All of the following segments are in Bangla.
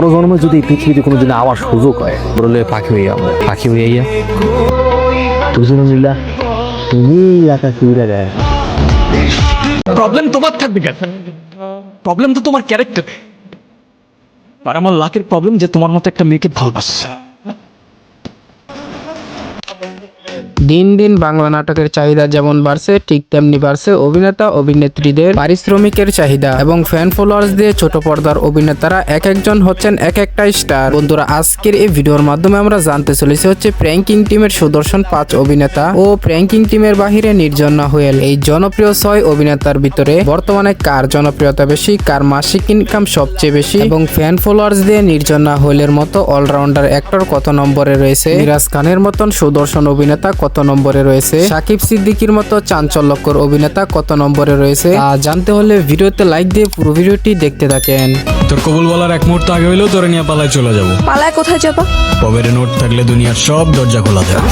পরজন্মে যদি এই পৃথিবীতে কোনো দিন আওয়ার সুযোগ হয় বললে পাখি হইয়া আমরা পাখি হইয়া দুজনে মিল্লা তুমি একা কি উড়ে যায়। প্রবলেম তোমার থাকবে কেন? প্রবলেম তো তোমার ক্যারেক্টার আর আমার লাকের প্রবলেম যে তোমার মতো একটা মেয়েকে ভালোবাসছে। দিন দিন বাংলা নাটকের চাহিদা যেমন বাড়ছে, ঠিক তেমনি বাড়ছে অভিনেতা, অভিনেত্রীদের পারিশ্রমিকের চাহিদা এবং ফ্যান ফলোয়ার্স দিয়ে ছোট পর্দার অভিনেতারা এক একজন হচ্ছেন এক একটা স্টার বন্ধুরা, আজকের এই ভিডিওর মাধ্যমে আমরা জানতে চলেছি হচ্ছে প্র্যাঙ্কিং টিমের সুদর্শন পাঁচ অভিনেতা ও প্র্যাঙ্কিং টিমের বাহিরে নির্জনা হুয়েল এই জনপ্রিয় ছয় অভিনেতার ভিতরে বর্তমানে কার জনপ্রিয়তা বেশি, কার মাসিক ইনকাম সবচেয়ে বেশি এবং ফ্যান ফলোয়ার্স দিয়ে নির্জনা হুয়েলের মতো অলরাউন্ডার অ্যাক্টর কত নম্বরে রয়েছে? মিরাজ খানের মতন সুদর্শন অভিনেতা কত নম্বরে রয়েছে? সাকিব সিদ্দিকির মতো চাঞ্চল্যকর অভিনেতা কত নম্বরে রয়েছে? তা জানতে হলে ভিডিওতে লাইক দিয়ে পুরো ভিডিওটি দেখতে থাকেন। তোর কবুল বলার এক মুহূর্ত আগে হইলেও তোরে নিয়ে পালায় চলে যাব। পালায় কোথায় যাবা? কবের নোট থাকলে দুনিয়ার সব দরজা খোলা থাকে।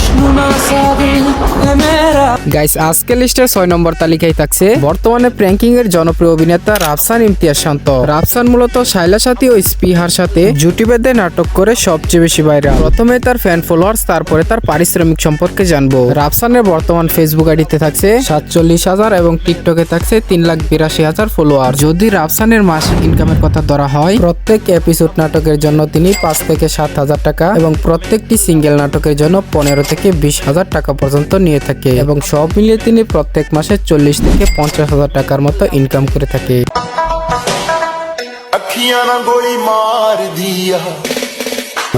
গাইস আজকে লিস্টের ছয় নম্বর তালিকায় থাকছে বর্তমানে প্র্যাঙ্কিং এর জনপ্রিয় অভিনেতা রাফসান ইমতিয়াজ শান্ত। রাফসান মূলত শাইলা সাথী ও স্পিহার সাথে জুটি বেঁধে নাটক করে সবচেয়ে বেশি ভাইরাল প্রথমে তার ফ্যান ফলোয়ার্স তারপরে তার পারিশ্রমিক সম্পর্কে জানব। রাফসানের বর্তমান ফেসবুক আইডিতে থাকছে সাতচল্লিশ হাজার এবং টিকটকে থাকছে তিন লাখ বিরাশি হাজার ফলোয়ার যদি রাফসানের মাসিক ইনকামের কথা ধরা হয়। প্রত্যেক এপিসোড নাটকের জন্য তিনি পাঁচ থেকে সাত হাজার টাকা এবং প্রত্যেকটি সিঙ্গেল নাটকের জন্য পনেরো থেকে বিশ হাজার টাকা পর্যন্ত নিয়ে থাকে এবং সব মিলিয়ে তিনি প্রত্যেক মাসে চল্লিশ থেকে পঞ্চাশ হাজার টাকার মতো ইনকাম করে থাকে।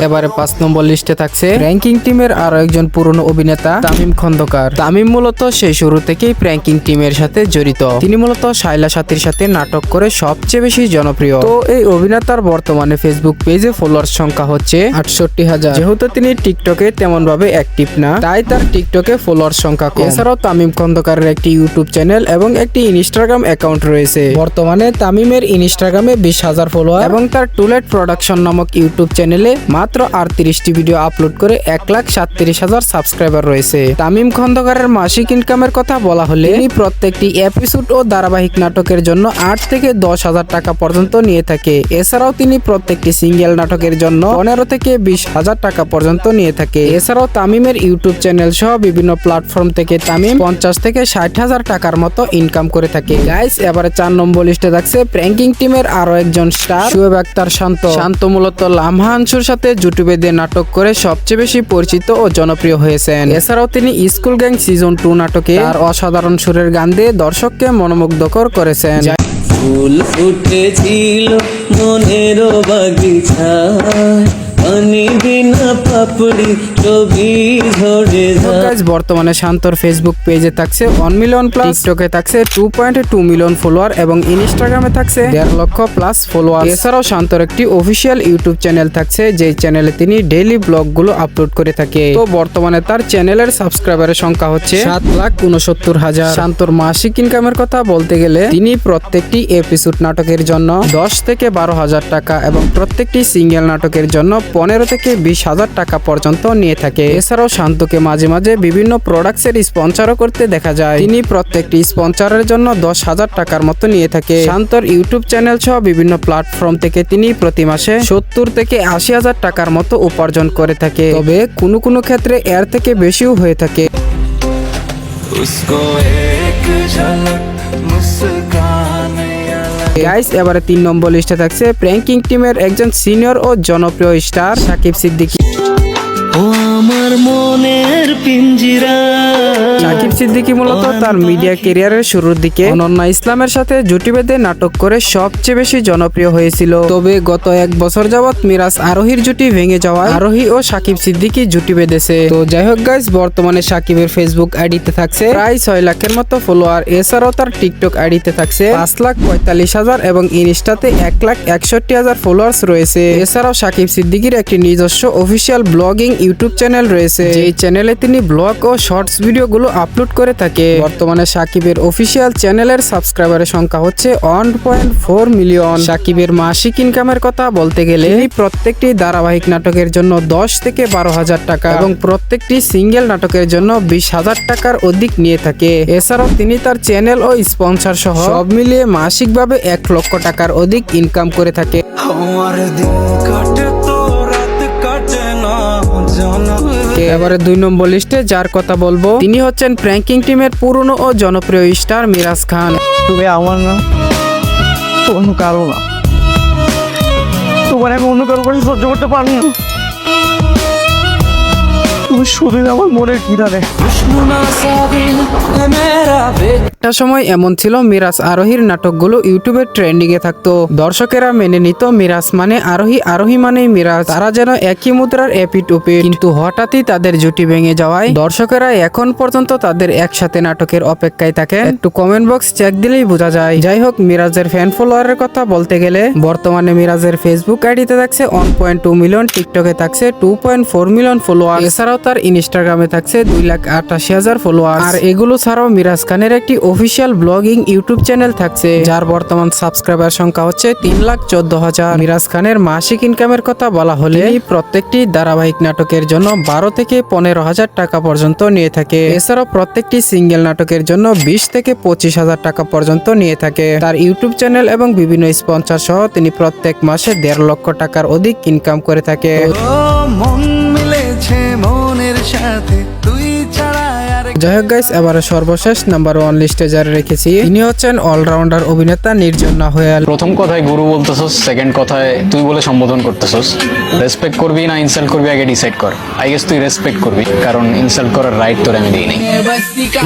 এবারে পাঁচ নম্বর লিস্টে থাকছে র্যাঙ্কিং টিমের আরও একজন পুরনো অভিনেতা তামিম খন্দকার। তামিম মূলত সেই শুরু থেকেই প্র্যাঙ্কিং টিমের সাথে জড়িত। তিনি মূলত শাইলা সাথীর সাথে নাটক করে সবচেয়ে বেশি জনপ্রিয়। তো এই অভিনেতার বর্তমানে ফেসবুক পেজে ফলোয়ার সংখ্যা হচ্ছে আটষট্টি হাজার। যেহেতু তিনি টিকটকে তেমন ভাবে অ্যাক্টিভ না, তাই তার টিকটকে ফলোয়ার সংখ্যা কম। এছাড়াও তামিম খন্দকারের একটি ইউটিউব চ্যানেল এবং একটি ইনস্টাগ্রাম অ্যাকাউন্ট রয়েছে। বর্তমানে তামিমের ইনস্টাগ্রামে বিশ হাজার ফলোয়ার এবং তার টুলেট প্রোডাকশন নামক ইউটিউব চ্যানেলে মাত্র আটত্রিশটি ভিডিও আপলোড করে এক লাখ সাতত্রিশ হাজার সাবস্ক্রাইবার রয়েছে। তামিম খন্দকারের মাসিক ইনকামের কথা বলা হলে তিনি প্রত্যেকটি এপিসোড ও ধারাবাহিক নাটকের জন্য আট থেকে দশ হাজার টাকা পর্যন্ত নিয়ে থাকে। এছাড়াও তিনি প্রত্যেকটি সিঙ্গেল নাটকের জন্য পনেরো থেকে বিশ হাজার টাকা পর্যন্ত নিয়ে থাকে। এছাড়াও তামিমের ইউটিউব চ্যানেল সহ বিভিন্ন প্ল্যাটফর্ম থেকে তামিম পঞ্চাশ থেকে ষাট হাজার টাকার মতো ইনকাম করে থাকে। গাইস এবারে চার নম্বর লিস্টে থাকছে প্র্যাঙ্কিং টিমের আরও একজন স্টার শুয়েব আক্তার শান্ত। শান্ত মূলত লামহা আনসুর সাথে জুটি বেঁধে নাটক করে সবচেয়ে বেশি পরিচিত ও জনপ্রিয় হয়েছেন। এছাড়াও তিনি স্কুল গ্যাং সিজন টু নাটকে তার অসাধারণ সুরের গান দিয়ে দর্শককে মনোমুগ্ধকর করেছেন। ফুল ফুটেছিল মনের বাগিচায় পানি বিনা পাপড়ি ছবি ঝরে তো বর্তমানে শান্তর ফেসবুক পেজে থাকছে ওয়ান মিলিয়ন প্লাস টিকটকে থাকছে two point two million follower এবং ইনস্টাগ্রামে থাকছে দেড় লক্ষ প্লাস ফলোয়ার এছাড়াও শান্তর একটি অফিসিয়াল ইউটিউব চ্যানেল থাকছে যে চ্যানেলে তিনি ডেইলি ব্লগগুলো আপলোড করে থাকে। তো বর্তমানে তার চ্যানেলের সাবস্ক্রাইবারের সংখ্যা হচ্ছে সাত লাখ উনসত্তর হাজার। শান্তর মাসিক ইনকামের কথা বলতে গেলে তিনি প্রত্যেকটি এপিসোড নাটকের জন্য দশ থেকে বারো হাজার টাকা এবং প্রত্যেকটি সিঙ্গেল নাটকের জন্য পনেরো থেকে বিশ হাজার টাকা পর্যন্ত নিয়ে থাকে এছাড়াও শান্তকে মাঝে মাঝে বিভিন্ন প্রোডাক্টসের স্পন্সরও করতে দেখা যায় তিনি প্রত্যেকটি স্পন্সরের জন্য দশ হাজার টাকার মতো নিয়ে থাকে শান্তর ইউটিউব চ্যানেল সহ বিভিন্ন প্ল্যাটফর্ম থেকে তিনি প্রতি মাসে সত্তর থেকে আশি হাজার টাকার মতো উপার্জন করে থাকে তবে কোনো কোনো ক্ষেত্রে এর থেকে বেশিও হয়ে থাকে उसको एक झलक मुस्कान গাইস এবারে তিন নম্বর লিস্টে থাকছে প্র্যাঙ্কিং টিমের একজন সিনিয়র ও জনপ্রিয় স্টার সাকিব সিদ্দিকী। আমার মনের পিঞ্জিরা। সাকিব সিদ্দিকী মূলত তার মিডিয়া ক্যারিয়ারের শুরুর দিকে অনন্যা ইসলামের সাথে জুটি বেঁধে নাটক করে সবচেয়ে বেশি জনপ্রিয় হয়েছিল। তবে গত এক বছর যাবৎ মিরাজ আরোহীর জুটি ভেঙে যাওয়ায় আরোহী ও সাকিব সিদ্দিকী জুটি বেঁধেছে। তো যাই হোক গাইস বর্তমানে সাকিবের ফেসবুক আইডিতে থাকছে। প্রায় ছয় লাখের মতো ফলোয়ার এছাড়াও তার টিকটক আইডিতে থাকছে। পাঁচ লাখ পঁয়তাল্লিশ হাজার এবং ইনস্টাতে এক লাখ একষট্টি হাজার ফলোয়ার্স রয়েছে। এছাড়াও সাকিব সিদ্দিকীর একটি নিজস্ব অফিসিয়াল ব্লগিং ইউটিউব চ্যানেল রয়েছে। রয়েছে। এই চ্যানেলে তিনি ব্লগ ও শর্টস ভিডিওগুলো আপলোড করে থাকে। বর্তমানে সাকিবের অফিসিয়াল চ্যানেলের সাবস্ক্রাইবারের সংখ্যা হচ্ছে ওয়ান পয়েন্ট ফোর মিলিয়ন সাকিবের মাসিক ইনকামের কথা বলতে গেলে তিনি প্রত্যেকটি ধারাবাহিক নাটকের জন্য দশ থেকে বারো হাজার টাকা এবং প্রত্যেকটি সিঙ্গেল নাটকের জন্য বিশ হাজার টাকার অধিক নিয়ে থাকে। এছাড়াও তিনি তার চ্যানেল ও স্পন্সর সহ সব মিলিয়ে মাসিকভাবে এক লক্ষ টাকার অধিক ইনকাম করে থাকে। আমার দিন কাটে তো। জানা এবারে দুই নম্বর লিস্টে যার কথা বলব তিনি হচ্ছেন প্র্যাঙ্কিং টিমের পুরনো ও জনপ্রিয় স্টার মিরাজ খান। তুমি আমার না অন্য কারও না। তোমার আমি অন্য কারও কাছে সহ্য করতে পারি না। তুমি শুধু আমার মনের কিনারে একটা সময় এমন ছিল, মিরাজ আরোহীর নাটকগুলো ইউটিউবে ট্রেন্ডিং এ থাকতো। দর্শকেরা মেনে নিত, মিরাজ মানে আরোহী আরোহী মানেই মিরাজ। তারা যেন একই মুদ্রার এপিট উপিট কিন্তু হঠাৎই তাদের জুটি ভেঙে যাওয়ায় দর্শকেরা এখন পর্যন্ত তাদের একসাথে নাটকের অপেক্ষায় থাকে। একটু কমেন্ট বক্স চেক দিলেই বোঝা যায়। যাই হোক, মিরাজের ফ্যান ফলোয়ারের কথা বলতে গেলে, বর্তমানে মিরাজের ফেসবুক আইডিতে থাকছে ওয়ান পয়েন্ট টু মিলিয়ন টিকটকে থাকছে two point four million follower এছাড়াও তার ইনস্টাগ্রামে থাকছে দুই লাখ আটাশি হাজার ফলোয়ার আর এগুলো ছাড়াও মিরাজ খানের একটি অফিসিয়াল ব্লগিং ইউটিউব চ্যানেল থাকছে, যার বর্তমান সাবস্ক্রাইবার সংখ্যা হচ্ছে তিন লাখ চোদ্দ হাজার। মিরাজ খানের মাসিক ইনকামের কথা বলা হলে প্রত্যেকটি ধারাবাহিক নাটকের জন্য বারো থেকে পনেরো হাজার টাকা পর্যন্ত নিয়ে থাকে। এছাড়াও প্রত্যেকটি সিঙ্গেল নাটকের জন্য বিশ থেকে পঁচিশ হাজার টাকা পর্যন্ত নিয়ে থাকে। তার ইউটিউব চ্যানেল এবং বিভিন্ন স্পন্সর সহ তিনি প্রত্যেক মাসে দেড় লক্ষ টাকার অধিক ইনকাম করে থাকে। মন মিলেছে মনের সাথে। তুই যাই হোক গাইস এবারে সর্বশেষ নাম্বার ওয়ান লিস্টে যারা রেখেছি তিনি হচ্ছেন অলরাউন্ডার অভিনেতা নির্জন নাহয়াল। প্রথম কথায় গুরু বলতেছস সেকেন্ড কথায় তুই বলে সম্বোধন করতেছস। রেসপেক্ট করবি না ইনসাল্ট করবি আগে ডিসাইড কর। আই গেস তুই রেসপেক্ট করবি কারণ ইনসাল্ট করার রাইট তোর আমি দিই নাই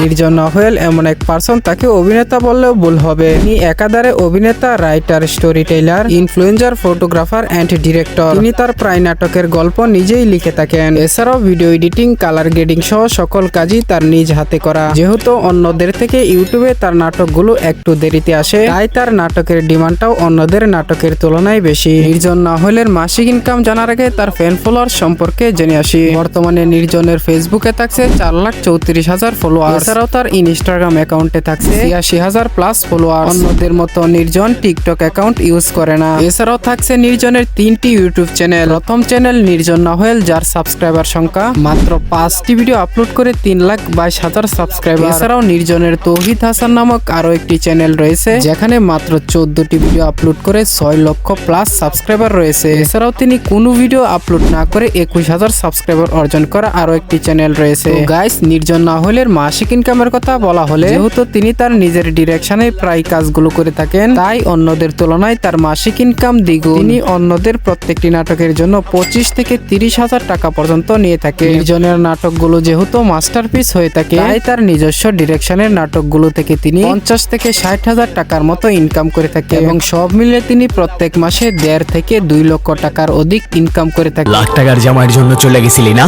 নির্জন নাহয়াল এমন এক পার্সন তাকে অভিনেতা বললেও ভুল হবে। তিনি একাধারে অভিনেতা writer story teller influencer photographer and director তিনি তার প্রায় নাটকের গল্প নিজেই লিখে থাকেন। এছাড়াও ভিডিও এডিটিং কালার গ্রেডিং সহ সকল কাজই তার নিজ হাতে করা। যেহেতু অন্যদের থেকে ইউটিউবে তার নাটকগুলো একটু দেরিতে আসে, তাই তার নাটকের ডিমান্ডটাও অন্যদের নাটকের তুলনায় বেশি। নির্জন না নাহলের মাসিক ইনকাম জানার আগে তার ফ্যান ফলোয়ার সম্পর্কে জেনে আসি। বর্তমানে নির্জনের ফেসবুকে থাকছে চার লাখ চৌত্রিশ হাজার ফলোয়ার এছাড়াও তার ইনস্টাগ্রাম অ্যাকাউন্টে থাকছে ছিয়াশি হাজার প্লাস ফলোয়ার অন্যদের মতো নির্জন টিকটক অ্যাকাউন্ট ইউজ করে না। এছাড়াও থাকছে নির্জনের তিনটি ইউটিউব চ্যানেল প্রথম চ্যানেল নির্জন নাহল, যার সাবস্ক্রাইবার সংখ্যা মাত্র পাঁচটি ভিডিও আপলোড করে তিন লাখ বাইশ হাজার সাবস্ক্রাইবার এছাড়াও নির্জনের তৌহিদ হাসান নামক আরও একটি চ্যানেল রয়েছে যেখানে মাত্র চোদ্দটি ভিডিও আপলোড করে ছয় লক্ষ প্লাস সাবস্ক্রাইবার রয়েছে। এছাড়াও তিনি কোনো ভিডিও আপলোড না করে একুশ হাজার সাবস্ক্রাইবার অর্জন করা আরও একটি চ্যানেল রয়েছে। গাইস নির্জন নাহলের মাসিক ইনকামের কথা বলা হলে যেহেতু তিনি তার নিজের ডিরেকশনে প্রায় কাজগুলো করে থাকেন তাই অন্যদের তুলনায় তার মাসিক ইনকাম দ্বিগুণ। তিনি অন্যদের প্রত্যেকটি নাটকের জন্য পঁচিশ থেকে তিরিশ হাজার টাকা পর্যন্ত নিয়ে থাকে। নির্জনের নাটকগুলো যেহেতু মাস্টারপিস হয়ে থাকে তাই তার নিজস্ব ডিরেকশনের নাটকগুলো থেকে তিনি পঞ্চাশ থেকে ষাট হাজার টাকার মতো ইনকাম করে থাকে। এবং সব মিলে তিনি প্রত্যেক মাসে দেড় থেকে দুই লক্ষ টাকার অধিক ইনকাম করে থাকে। লাখ টাকার জামাইয়ের জন্য চলে গেছিলি না?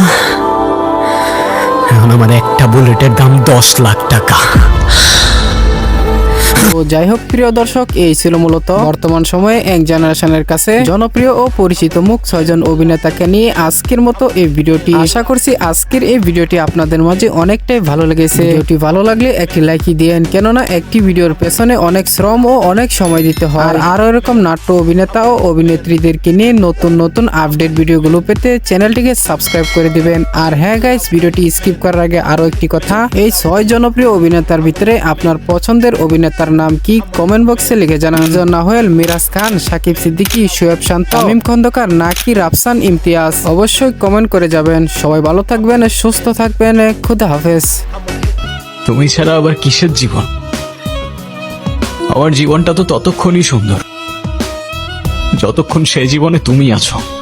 এখন আমার একটা বুলেটের দাম দশ লাখ টাকা। তো যাই হোক, প্রিয় দর্শক, এই ছিল মূলত বর্তমান সময়ে এক জেনারেশনের কাছে জনপ্রিয় ও পরিচিত মুখ ছয়জন অভিনেতাকে নিয়ে আজকের মতো এই ভিডিওটি। আশা করছি আজকের এই ভিডিওটি আপনাদের মাঝে অনেকটাই ভালো লেগেছে। ভিডিওটি ভালো লাগলে একটি লাইক দিয়েন, কেননা একটি ভিডিওর পেছনে অনেক শ্রম ও অনেক সময় দিতে হয়। আর আরও এরকম নাট্য অভিনেতা ও অভিনেত্রীদেরকে নিয়ে নতুন নতুন আপডেট ভিডিওগুলো পেতে চ্যানেলটিকে সাবস্ক্রাইব করে দিবেন। আর হ্যাঁ গাইস ভিডিওটি স্কিপ করার আগে আরও একটি কথা, এই ছয় জনপ্রিয় অভিনেতার ভিতরে আপনার পছন্দের অভিনেতার নাম কি? কমেন্ট বক্সে লিখে জানান হয়েল, মিরাজ খান, সাকিব সিদ্দিকী, শোয়েব শান্ত তামিম খন্দকার নাকি রাফসান ইমতিয়াজ? অবশ্যই কমেন্ট করে যাবেন। সবাই ভালো থাকবেন, সুস্থ থাকবেন, খুদা হাফেজ। তুমি ছাড়া আবার কিসের জীবন? আমার জীবনটা তো ততক্ষণই সুন্দর। যতক্ষণ সে জীবনে তুমি আছো।